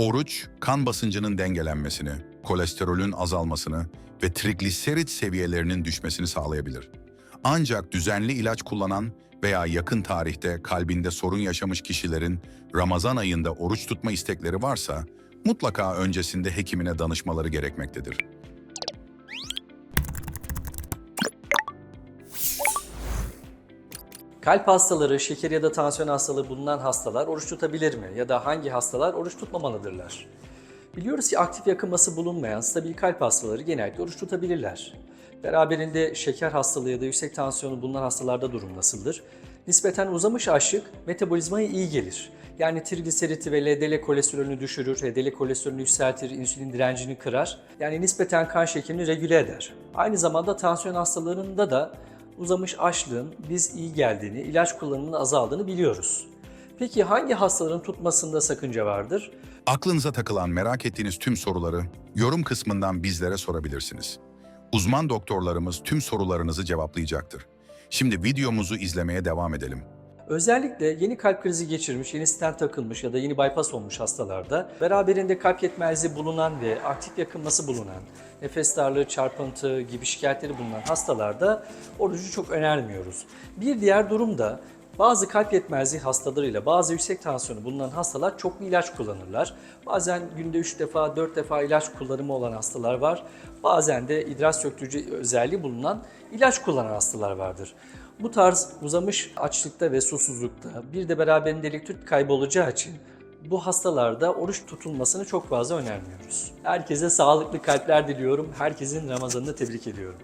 Oruç, kan basıncının dengelenmesini, kolesterolün azalmasını ve trigliserit seviyelerinin düşmesini sağlayabilir. Ancak düzenli ilaç kullanan veya yakın tarihte kalbinde sorun yaşamış kişilerin Ramazan ayında oruç tutma istekleri varsa mutlaka öncesinde hekimine danışmaları gerekmektedir. Kalp hastaları, şeker ya da tansiyon hastalığı bulunan hastalar oruç tutabilir mi? Ya da hangi hastalar oruç tutmamalıdırlar? Biliyoruz ki aktif yakınması bulunmayan stabil kalp hastaları genellikle oruç tutabilirler. Beraberinde şeker hastalığı ya da yüksek tansiyonu bulunan hastalarda durum nasıldır? Nispeten uzamış açlık metabolizmaya iyi gelir. Yani trigliseriti ve LDL kolesterolünü düşürür, HDL kolesterolünü yükseltir, insülin direncini kırar. Yani nispeten kan şekerini regüle eder. Aynı zamanda tansiyon hastalarında da uzamış açlığın biz iyi geldiğini, ilaç kullanımının azaldığını biliyoruz. Peki hangi hastaların tutmasında sakınca vardır? Aklınıza takılan merak ettiğiniz tüm soruları yorum kısmından bizlere sorabilirsiniz. Uzman doktorlarımız tüm sorularınızı cevaplayacaktır. Şimdi videomuzu izlemeye devam edelim. Özellikle yeni kalp krizi geçirmiş, yeni stent takılmış ya da yeni bypass olmuş hastalarda beraberinde kalp yetmezliği bulunan ve aktif yakınması bulunan, nefes darlığı, çarpıntı gibi şikayetleri bulunan hastalarda orucu çok önermiyoruz. Bir diğer durum da bazı kalp yetmezliği hastalarıyla bazı yüksek tansiyonu bulunan hastalar çoklu ilaç kullanırlar. Bazen günde 3 defa 4 defa ilaç kullanımı olan hastalar var. Bazen de idrar söktürücü özelliği bulunan ilaç kullanan hastalar vardır. Bu tarz uzamış açlıkta ve susuzlukta bir de beraberinde elektrik kaybı olacağı için bu hastalarda oruç tutulmasını çok fazla önermiyoruz. Herkese sağlıklı kalpler diliyorum. Herkesin Ramazanını tebrik ediyorum.